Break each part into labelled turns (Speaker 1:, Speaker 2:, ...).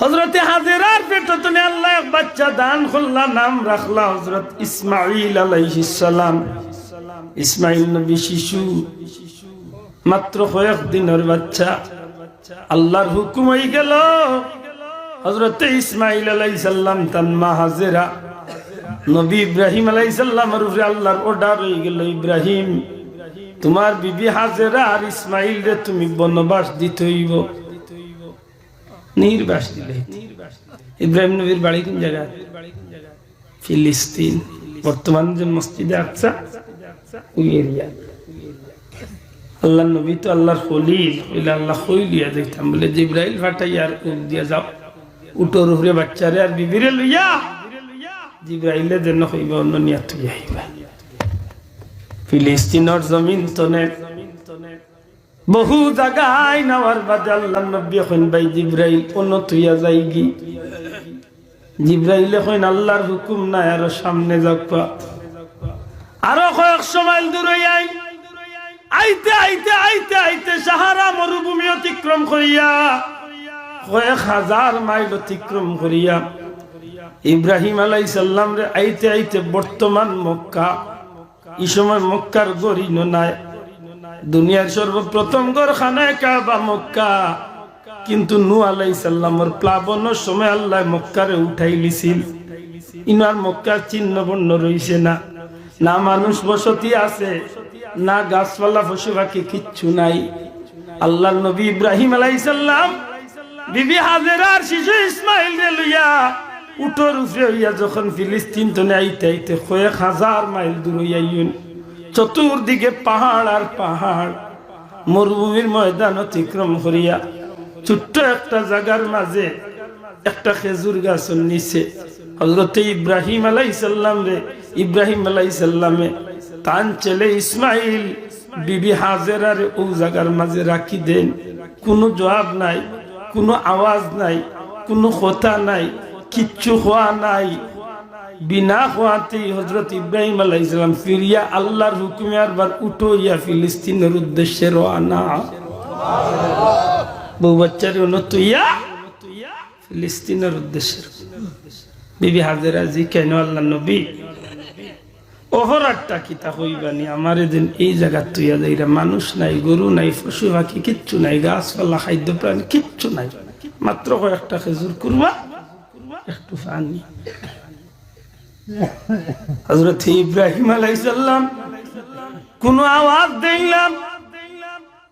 Speaker 1: হজরতে হাজেরার পেট তুমি আল্লাহ এক বাচ্চা দান করলা নাম রাখলা হজরত ইসমাইল আলাইহিস সালাম। ইসমাইল নবী শিশু, মাত্র কয়েক দিনের বাচ্চা। আল্লাহর হুকুম হয়ে গেল হজরত ইসমাইল আলাইহিস সালাম তান মা হাজেরা। নবী ইব্রাহিম আলাইহিস সালামের উপরে আল্লাহর অর্ডার হয়ে গেল, ইব্রাহিম, তোমার বিবি হাজেরা আর ইসমাইল রে তুমি বনবাস দিতে হইব। নির্বাস দিলে ইব্রাহিম আল্লাহ তো আল্লাহর বাচ্চারে আর বিবিরে জিব্রাইলে যেন হইবা অন্য নিয়া ফিলিস্তিনের জমিন বহু জায়গায় নেওয়ার বাদে আল্লাহ নব্বী এখন ভাই জিব্রাইল অন্য তুইয়া যাইগি জিব্রাইল এখন আল্লাহর হুকুম নাই, আরও সামনে যাবা আরও কয়েক সময় দূরে আই আইতে আইতে আইতে আইতে সাহারা মরুভূমি অতিক্রম করিয়া, কয়েক হাজার মাইল অতিক্রম করিয়া, ইব্রাহিম আলাই সাল্লাম রে, আইতে আইতে, বর্তমান মক্কা, এই সময় মক্কার গরিন নাই। দুনিয়ার সর্বপ্রথম গড়খানায় কাবা, মক্কা। কিন্তু নু আলাই সাল্লামর প্লাবনের সময় আল্লাহ মক্কারে উঠাই লিছিল ইনার মক্কার চিহ্ন বর্ণ রইছে না। না মানুষ বসতি আছে, না গাছপালা পশু পাখি কিচ্ছু নাই। আল্লাহ নবী ইব্রাহিম আলাই সাল্লাম বিবি হাজেরার শিশু ইসমাইল রে লইয়া উঠোর উপরে হইয়া যখন ফিলিস্তিন তো আইতে আইতে কয়েক হাজার মাইল দূর হইয়াইন চতুর্দিকে পাহাড় আর পাহাড়। মরুভূমির ময়দান অতিক্রম করিয়া ছোট্ট একটা জায়গার মাঝে একটা খেজুর গাছ নিচে হজরতে ইব্রাহিম আলাই সাল্লাম রে, ইব্রাহিম আলাই সাল্লামে তান ছেলে ইসমাইল বিবি হাজেরার ও জায়গার মাঝে রাখি দেন। কোনো জবাব নাই, কোনো আওয়াজ নাই, কোনো কথা নাই, কিচ্ছু হওয়া নাই। বিনা হওয়াতেই হজরত ইব্রাহিম আলাহ ইসলাম ফিরিয়া আল্লাহর হুকুমে আরবার উঠো ইয়া ফিলিস্তিনের উদ্দেশ্যে রওনা। বউ বাচ্চার তুইয়া ফিলিস্তিনের উদ্দেশ্যে। বিবি হাজেরা জি, কেন আল্লাহ নবী? অহরারটা কি তা হইবানি আমার এদিন এই জায়গা তুইয়া যাইরা মানুষ নাই, গরু নাই, পশু পাখি কিচ্ছু নাই, গাছপালা, খাদ্য প্রাণী কিচ্ছু নাই। মাত্র কয়েকটা খেজুর করবা একটু পানি। হজরত ইব্রাহিম আলাইসাল্লাম কোন আওয়াজ দেখলাম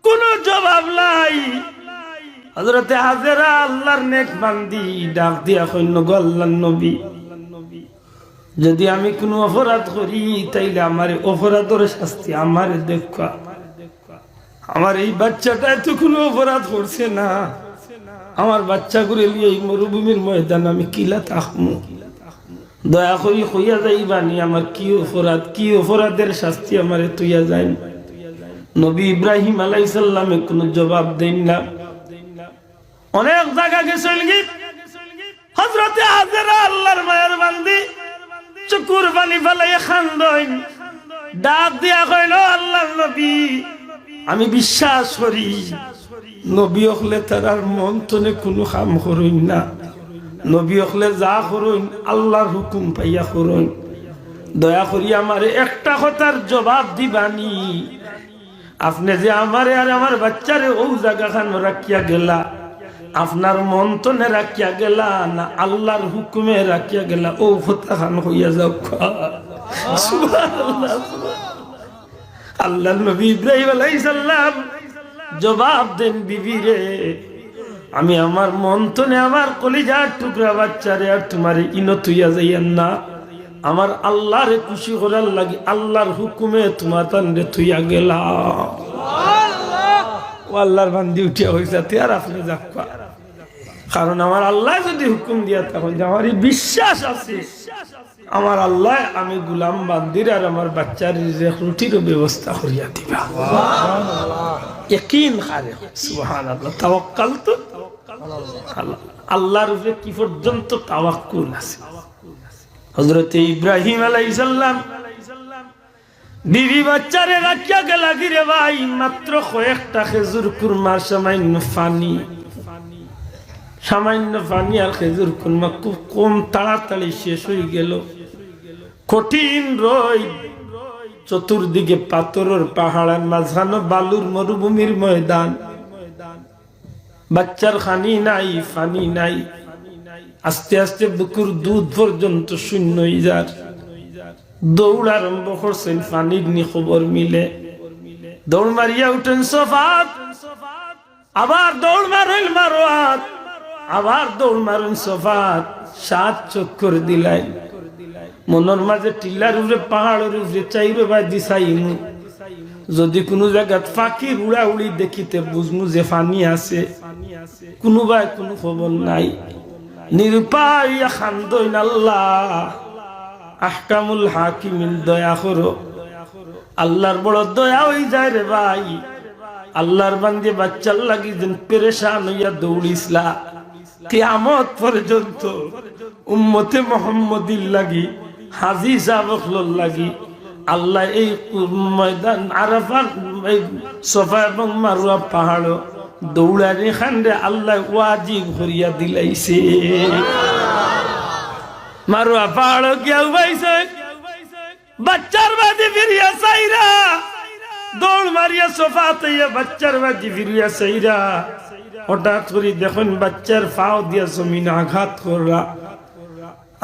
Speaker 1: কোন জবাব নাই। হজরতে হাজেরা আল্লাহর নেক বান্দি ডাক দিয়া নবী, যদি আমি কোনো অপরাধ করি, তাইলে আমার অপরাধের শাস্তি আমার দেখা। আমার এই বাচ্চাটা তো কোনো অপরাধ করছে না। আমার বাচ্চা করে লিয়ে এই মরুভূমির ময়দান আমি কিলা তাহমু দয়া করি হইয়া যাইবানি আমার কি অপরাধ, কি অপরাধের শাস্তি আমার তুইয়া যাই নবী ইব্রাহিম আলাই সাল্লামে কোনো জবাব দেন না। অনেক জায়গা গেছিল কি? হজরতে হাজেরা আল্লাহর মায়ের বান্দি, চকুর পানি ফেলাই খান্দইন। ডাক দিয়া কইল আল্লাহর নবী, আমি বিশ্বাস করি, নবী হলে তার মন তনে কোনো কাম করইন না। নবী হলে যা করইন আল্লাহর হুকুম পাইয়া করইন দয়া করি আমার একটা কথার জবাব দিবানি। আপনি যে আমারে আর আমার বাচ্চারে ও জায়গা খান রাখিয়া গেলা, আপনার মন তনে রাখিয়া গেলা, না আল্লাহর হুকুমে রাখিয়া গেলা ও কথা খান হইয়া যাও। আল্লাহ নবী ইব্রাহিম আলাইসাল্লাম জবাব দেন, বিবি রে আমি আমার মন তনে আমার কলিজার টুকরা বাচ্চারে আর তোমার ইনো তুইয়া যাইয়ান না। আমার আল্লাহরে খুশি করার লাগে আল্লাহর হুকুমে তোমার তান্ডে তুইয়া গেলা ও আল্লাহর বান্দি উঠিয়া হয়েছে আর আপনি যাক্কা কারণ আমার আল্লাহ যদি হুকুম দিয়া তখন আমার বিশ্বাস আছে। আমার আল্লাহ আমি গুলাম বান্দির আর আমার বাচ্চার রুটিরও ব্যবস্থা করিয়া দিবা। একই হারে সুহান আল্লাহ তাওয়াক্কাল তো আল্লাহর উপরে কি পর্যন্ত তাওয়াক্কুল আছে? হজরতে ইব্রাহিম আলাইসাল্লাম বিবি বাচ্চারে রাখিয়া ভাই? মাত্র কয়েকটা খেজুর কুরমার সামান্য ফানি। সামান্য পানি আর খেজুর কুলমা খুব কম তাড়াতাড়ি শেষ হয়ে গেল। কঠিন রই চতুর্দিকে পাথরের পাহাড়ের মাঝখানো বালুর মরুভূমির ময়দান। বাচ্চার খানি নাই, ফানি নাই। আস্তে আস্তে বুকুর দুধ পর্যন্ত শূন্য যার। দৌড় আরম্ভ করছেন পানির নি খবর মিলে। দৌড় মারিয়া উঠেন সফাত। আবার দৌড় মারেন মারোয়াত। আবার দৌড় মারেন সফাত। সাত চক্কর দিলাই। মনের মাঝে টিল্লার উপরে, পাহাড়ের উপরে চাইবে বা দিছাইমু যদি কোনো জায়গাত ফাঁকির উড়া উড়ি দেখিতে বুঝমু যে ফানি আছে, কোনো কোনোবাই কোনো খবর নাই। নিরুপায় খান্দইন আল্লাহ আহকামুল হাকিমিল দয়া করো। আল্লাহর বড় দয়া হয়ে যায় রে ভাই। আল্লাহর বান্দে বাচ্চার লাগি যেন পেরেশান হইয়া দৌড়িসলা। কিয়ামত পর্যন্ত উম্মতে মোহাম্মদির লাগি, হাজি সাবকলর লাগি আল্লাহ এই ময়দান আরাফার এই সোফা এবং মারুয়া পাহাড় দৌড়ানি খান্ডে আল্লাহ ওয়াজিব করিয়া দিলাইছে। মারুয়া পাহাড় গিয়া উবাইছে বাচ্চার বাজি ফিরিয়া সাইরা। দৌড় মারিয়া সোফা তৈয়া বাচ্চার বাজি ফিরিয়া সাইরা। হঠাৎ করে দেখুন বাচ্চার ফাও দিয়া জমিন আঘাত করলা।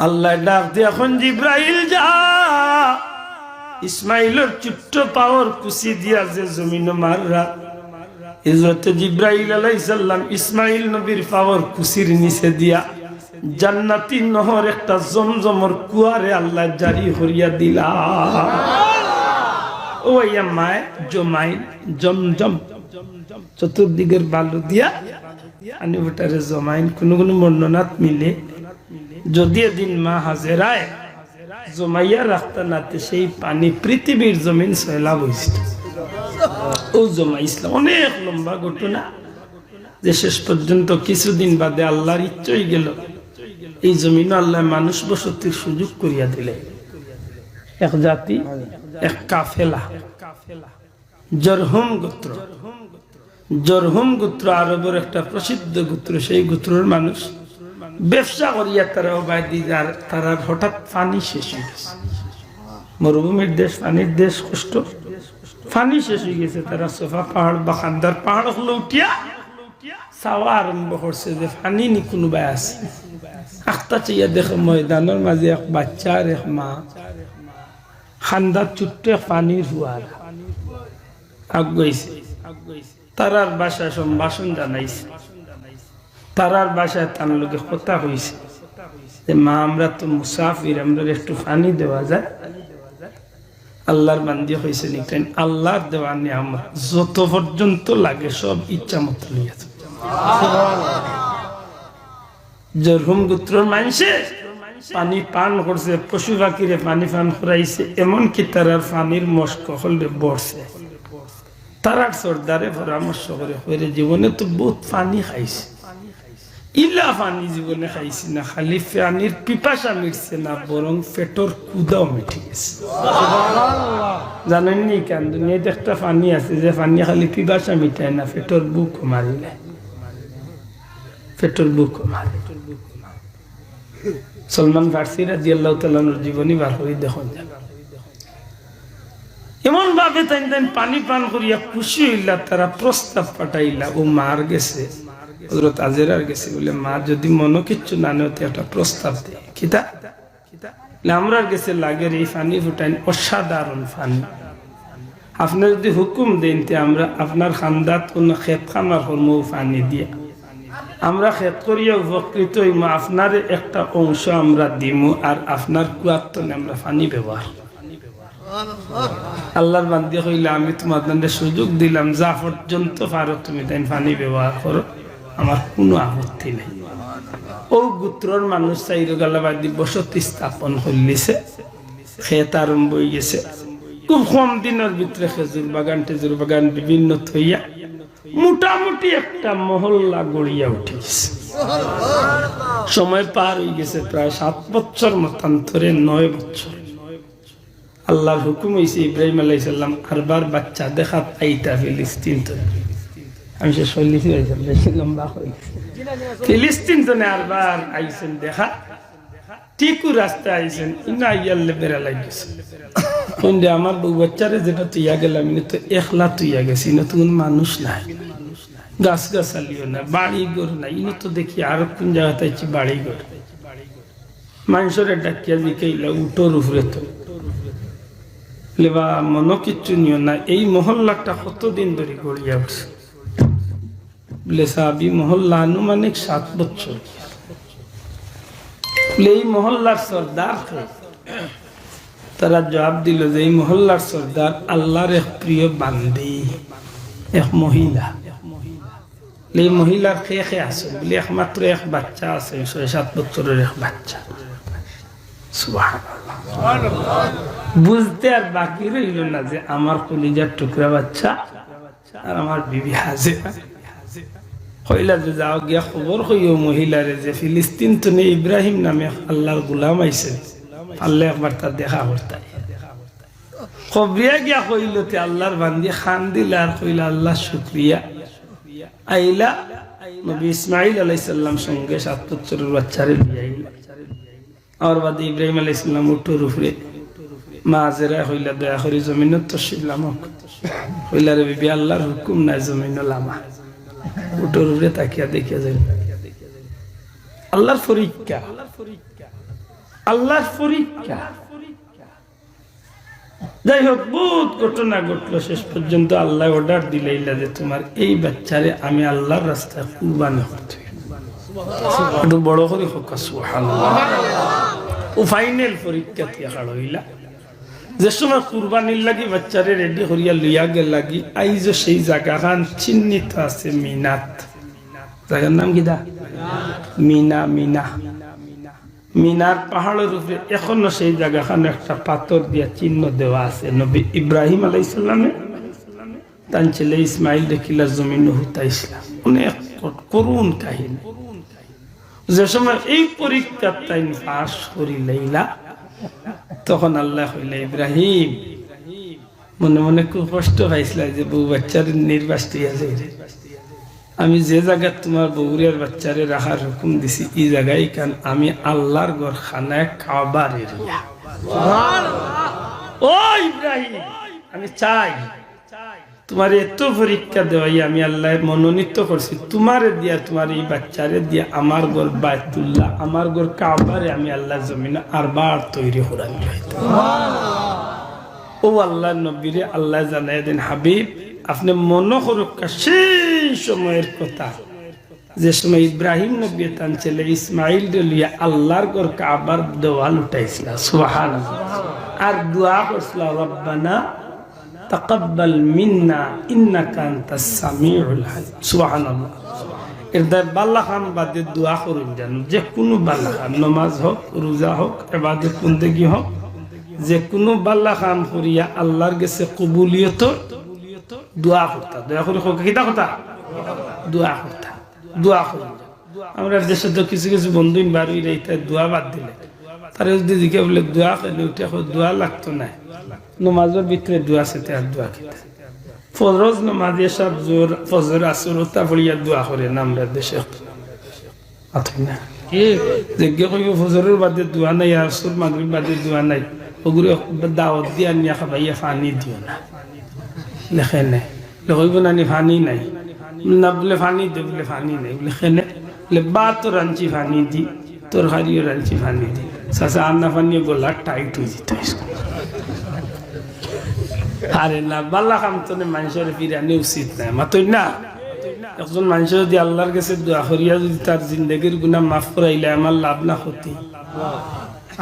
Speaker 1: আল্লাহ ডাক দিয়ে, এখন জিব্রাইল যা। ইসমাইলের ছোট্ট পাওয়ার কুশি দিয়া যে জমিন মাররা। ইজরত জিব্রাইল আলাইসাল্লাম ইসমাইল নবীর পাওয়ার কুশির নিচে দিয়া জান্নাতি নহর একটা জমজমর কুয়ারে আল্লাহ জারি হরিয়া দিলা। ও মায় জমাইন জমজম, চতুর্দিকের বালু দিয়া আনি ওটারে জমাইন কোনো কোনো বর্ণনাত মিলে। যদি এদিন মা হাজেরায় জমাইয়া রাখতে নাতে সেই পানি পৃথিবীর জমিন সয়লাভ হয়েছিল ও জমাইছিল অনেক লম্বা ঘটনা। যে শেষ পর্যন্ত কিছুদিন বাদে আল্লাহর ইচ্ছই গেল। এই জমিন আল্লাহ মানুষ বসতির সুযোগ করিয়া দিলে। এক জাতি, এক কাফেলা। জরহুম গোত্র। জরহুম গোত্র আরবের একটা প্রসিদ্ধ গোত্র, সেই গোত্রের মানুষ ব্যবসা করিয়া তারা অবাধি যার তারা হঠাৎ পানি শেষ হয়ে গেছে। মরুভূমির দেশ পানির দেশ, কষ্ট। পানি শেষ হয়ে গেছে, তারা সোফা পাহাড় বা খান্দার পাহাড় হলো উঠিয়া চাওয়া আরম্ভ করছে যে পানি নি কোনোবাই আছে। আখতা চাইয়া দেখে ময়দানের মাঝে এক বাচ্চা আর এক মা। খান্দার ছোট্ট পানির হুয়ার। আগাইছে তারার বাসায় সম্ভাষণ জানাইছে। তারার বাসায় তার লোকে কথা হয়েছে মা, আমরা তো মুসাফির, আমরা একটু পানি দেওয়া যায়। আল্লাহর বান্দি হয়েছে নিতেন আল্লাহর দেওয়া নিয়ামত। যত পর্যন্ত লাগে সব ইচ্ছা মতো নিয়ে জরহুম গোত্রর মানুষে পানি পান করছে, পশু পাখিরে পানি পান করাইছে, এমনকি তারার পানির মস্ক হলে বসছে তারার সর্দারে পরামর্শ করে জীবনে তো বহুত পানি খাইছে। ইলা পানি জীবনে খাইছি না খালি পানির পিপাসা মিটছে না বরং পেটর কুদাও মিঠে গেছে। জানেননি কেন? দুনিয়াতে একটা পানি আছে যে পানি খালি পিপাসা মিটায় না পেটর বুক মারিলে। পেটর বুক মারে সলমান ফার্সি রাজি আল্লাহ তালানোর জীবনী বার করে দেখুন। এমন ভাবে তাই পানি পান করিয়া খুশি হইলা তারা প্রস্তাব পাঠাইলা ও মার গেছে। হজরত আজেরার গেছে বলে মা, যদি মনো কিচ্ছু না নেওয়া একটা প্রস্তাব দে। কিতা? আমরার গেছে লাগের এই পানি ফুটাইন, অসাধারণ পানি আপনি যদি হুকুম দেন, তে আমরা আপনার খান্দাত কোন খেত খামার কর্ম পানি দিয়া। আমরা খেত করিয়া উপকৃত হইমু, আপনার একটা অংশ আমরা দিমু, আর আপনার কুয়াত্তনে আমরা পানি ব্যবহার আল্লাহর বান্দি হইলে আমি তোমাদের সুযোগ দিলাম, যা পর্যন্ত পারো তুমি তাই পানি ব্যবহার করো। আমার কোনো আপত্তি নেই। ও গুত্রর মানুষ চাইর গালাবাদি বসতি স্থাপন করলিছে খেত আরম্ভ হয়ে গেছে। খুব কম দিনের ভিতরে খেজুর বাগান টেজুর বাগান বিভিন্ন থইয়া মোটামুটি একটা মহল্লা গড়িয়া উঠে গেছে। সময় পার হয়ে গেছে প্রায় সাত বছর মতান্তরে নয় বছর আল্লাহর হুকুম হয়েছে ইব্রাহিম আলাইসাল্লাম আরবার বাচ্চা দেখা পাইতা ফিলিস্তিন তো আমি সে শৈলী হয়েছেন বেশি লম্বা ফিলিস্তিন তো আরবার আইসেন দেখা। টিকু রাস্তা আইসেন ইনা ইয়াল্লে বেড়া লাগিয়েছে কিন্তু আমার বউ বাচ্চারে যেটা তুইয়া গেলাম তো একলা তুইয়া গেছি, ইনি তো কোনো মানুষ নাই। গাছ গাছালিও না বাড়ি ঘর নাই, ইনি তো দেখি আর কোন জায়গাতে আইছি বাড়ি ঘর মানুষের ডাকিয়া দিকেইলা উটোর উপরে তো। লেবা মনো কিচ্ছু নিও না, এই মহল্লাটা কতদিন ধরে গড়িয়া উঠছে? মহল্লা আনুমানিক সাত বছর। এই মহল্লার সর্দার তারা জবাব দিল যে এই মহল্লার সর্দার আল্লাহর এক প্রিয় বান্দি, এক মহিলা। এই মহিলার খেয়ে আছে বলে একমাত্র এক বাচ্চা আছে, ছয়, সাত বছরের এক বাচ্চা। বুঝতে আর বাকি রইল না যে আমার কলিজার টুকরা বাচ্চা আর আমার বিবি হাজেরা। যে ফিলিস্তিন ইব্রাহিম নামে আল্লাহর গুলাম আইছে। আল্লাহ একবার তার দেখা করতাই কবিয়া গিয়া কইল তে আল্লাহর বান্দি খান আর কইলা, আল্লাহ শুক্রিয়া। আইলা হইলা দয়া জমিনত আল্লাহর হুকুম নাই জমিন লামা। উটোর উপরে তাকিয়া দেখিয়া যাই আল্লাহর পরীক্ষা আল্লাহর পরীক্ষা যাই হোক, বহুত ঘটনা ঘটলো শেষ পর্যন্ত আল্লাহ অর্ডার দিলে যে তোমার এই বাচ্চারে আমি আল্লাহর রাস্তায় কুরবানি করতে। বড় করে হোক ফাইনাল পরীক্ষা হইলা যে সময় কুরবানির লাগি বাচ্চারে রেডি করিয়া লইয়া গে লাগি, আইজ সেই জায়গাখান চিহ্নিত আছে মিনাত। জায়গার নাম কি দা? মিনা মিনা। মিনার পাহাড়ের উপরে এখনও সেই জায়গাখান একটা পাথর দিয়া চিহ্ন দেওয়া আছে। নবী ইব্রাহিম আলাইসাল্লামে তার ছেলে ইসমাইল দেখিলা জমিন হুতা ইসলাম অনেক করুণ কাহিনী। যে সময় এই পরীক্ষা তাই পাশ করি লাইলা তখন আল্লাহ হইলে ইব্রাহিম। মনে মনে খুব কষ্ট পাইছিল যে বউ বাচ্চার নির্বাচিত আছে আমি যে জায়গায় তোমার বৌরিয়ার বাচ্চারে রাখার হুকুম দিছি এই জায়গায় কান আমি আল্লাহর ঘর খানায় খাবার এরিয়া ও ইব্রাহিম আমি চাই তোমার এত পরীক্ষা দেওয়াই আমি আল্লাহ মনোনীত করছি। তোমারে দিয়া, তোমার এই বাচ্চারে দিয়া আমার ঘর বায়তুল্লাহ আমার ঘর কাবারে আমি আল্লাহ জমিন আর বার তৈরি করান ও আল্লাহ নবীরে আল্লাহ জানাই দেন, হাবিব, আপনি মনে করুক সেই সময়ের কথা। যে সময় ইব্রাহিম নবী তান ছেলে ইসমাইল লিয়া আল্লাহর ঘর কাবার দেওয়াল উঠাইছিল সুহান আর দোয়া করছিল, রব্বানা তাকাব্বাল মিন্না, ইন্নাকা আনতাস সামিউল আলিম সুবহানাল্লাহ। দ্বারা বাল্লা খান বাদে দোয়া করুন জানো যে কোনো বাল্লা খান, নমাজ হোক, রোজা হোক এবাদত বন্দেগী হোক, যে কোনো বাল্লা খান করিয়া আল্লাহর গেছে কবুলিয়ত দোয়া করতা। দোয়া করে কিতা কথা দোয়া করতা। দোয়া করি আমরা দেশে তো কিছু কিছু বন্ধু বাড়ি রেখে দোয়া বাদ দিলে। তারা যদি দিকে বলে, দোয়া করলে উঠে দোয়া লাগতো না। নমাজের ভিতরে দোয়া সেতে আর দোয়া খেতে ফজরজ নমাজে সব জোর, ফজর, আসর তা পড়িয়া দোয়া করে আমরা দেশে। না। যে কইব, ফজরের বাদে দোয়া নাই আর সুর মাগরিব বাদে দোয়া নাই। ওগুলো দাওয়াত দিয়া নিয়া খাবাইয়া পানি দিও না। লেখে নাই কইব, না, নি নাই। না, বলে, পানি দে, বলে, পানি নাই। বলে খেনে বলে বা তো রাঞ্চি পানি দি। তোর হারিও রাঞ্চি পানি দি সাসা আন্না পানি গোলা টাইট হয়ে যেত আরে না, বাল্লা কাম তো মানুষের ফিরানি উচিত নাই মাতই না, একজন মানুষ যদি আল্লাহর কাছে দোয়া করিয়া যদি তার জিন্দগির গুণা মাফ করাইলে আমার লাভ না ক্ষতি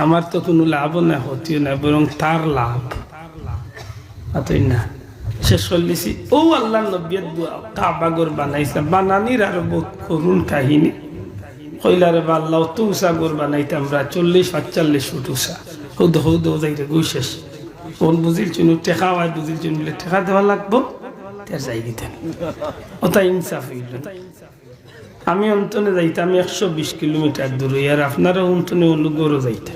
Speaker 1: আমার তো কোনো লাভও না ক্ষতিও না, বরং তার লাভ। মাতই না, শেষ করলিছি ও আল্লাহ নবিয়ত দোয়া কাবাগর বানাইছে, বানানির আরও করুণ কাহিনী। কইলারে বা আল্লাহ তো উষা গর বানাইতে আমরা চল্লিশ পাঁচচল্লিশ ফুট উষা। হৌদ হৌদ যাইতে গুই শেষ। কোন বুঝিল চুনু টেকা হয় বুঝিল চুন বলে টেকা দেওয়া লাগবো তার যাই দিতেন। ওটা ইনসাফ হইল। আমি অন্তনে যাইতে আমি একশো বিশ কিলোমিটার দূরে, আর আপনারা অন্তনে অন্য গরু যাইতে।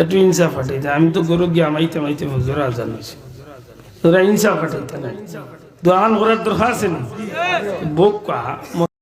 Speaker 1: একটু ইনসাফ হাঁটাইতে। আমি তো গরু গিয়ে আমাইতে মাইতে হুজুর আজান হয়েছে তোরা ইনসাফ হাঁটাইতে না দোকান করার দরকার আছে না বুক